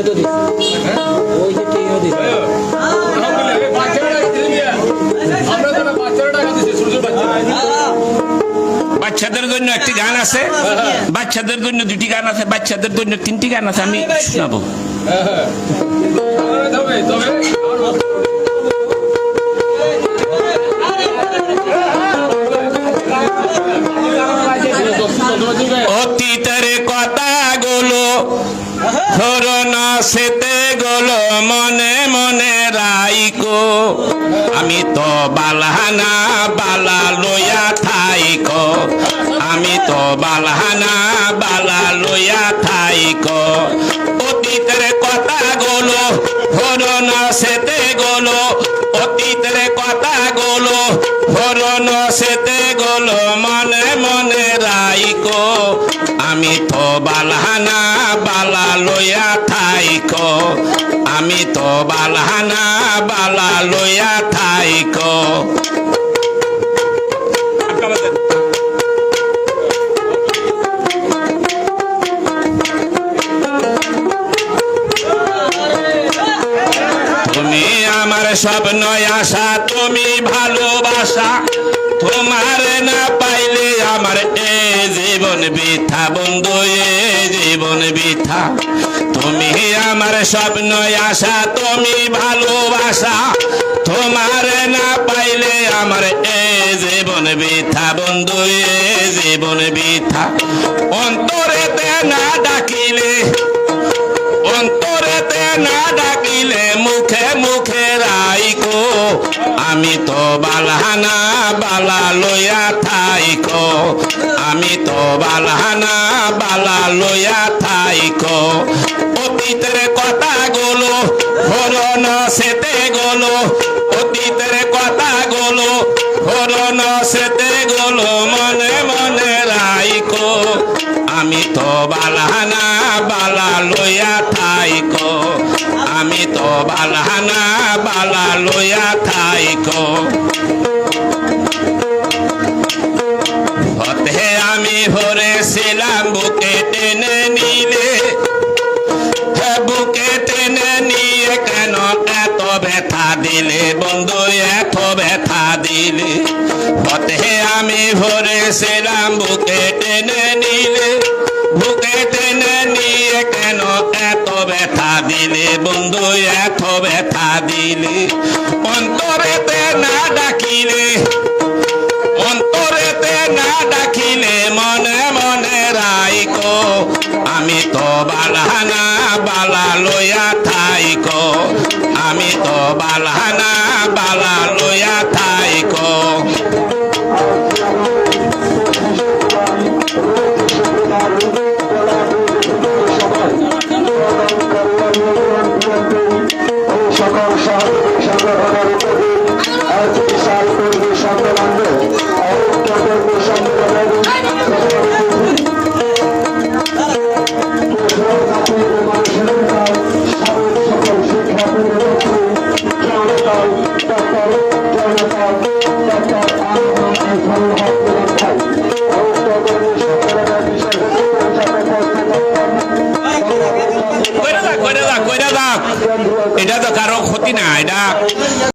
টিও তো দিছে। ওই যে টিও দিছে। বাচ্চাদের জন্য একটি গান আছে। বাচ্চাদের জন্য দুটি গান আছে বাচ্চাদের জন্য তিনটি গান আছে আমি শোনাবো। অতীতের কথাগুলো ধরন সেতে গুলো মনে মনে রাইকো। আমি তো বালহানা বালা লইয়া থাইকো। আমি তো বালহানা বালা লইয়া থাইকো। অতীতের কথাগুলো ধরন সেতে গুলো, অতীতের কথাগুলো ধরন সেতে গুলো, মনে মনে রাইকো। আমি বালহানা বালা লইয়া থাইকো। আমি তো বালহানা বালা লইয়া থাইকো। তুমি আমার স্বপ্ন আশা, তুমি ভালোবাসা। তোমার না পাইলে আমার এ জীবন বৃথা বন্ধু, এ জীবন বৃথা। তুমি আমার স্বপ্ন, আশা, তুমি ভালোবাসা। তোমার না পাইলে আমার এ জীবন বৃথা বন্ধু, এ জীবন বৃথা। অন্তরেতে না ডাকিলে, অন্তরেতে না ডাকিলে মুখে মুখে রাইকো আমি তো বালহানা বালা লইয়া থাইকো আমি তো বালহানা বালা লইয়া থাইকো অতীতের কথাগুলো হরণ সেতে গলো। আমি তো বালহানা বালা লইয়া থাইকো। হতে আমি ভরেছিলাম, বুকে টেনে নিলে। বুকে টেনে নিয়ে কেন এত ব্যথা দিলে? বন্ধু, এত ব্যথা দিলে। হতে আমি ভরেছিলাম, বুকে টেনে নিলে। দিলে বন্ধু, এত ব্যথা দিলে। অন্তরেতে না ডাকিলে, অন্তরেতে না ডাকিলে মনে মনে রাইকো আমি তো বালহানা বালা লইয়া থাইকো, আমি তো বালহানা বালা লইয়া থাইকো। এটা তো কারও ক্ষতি না এটা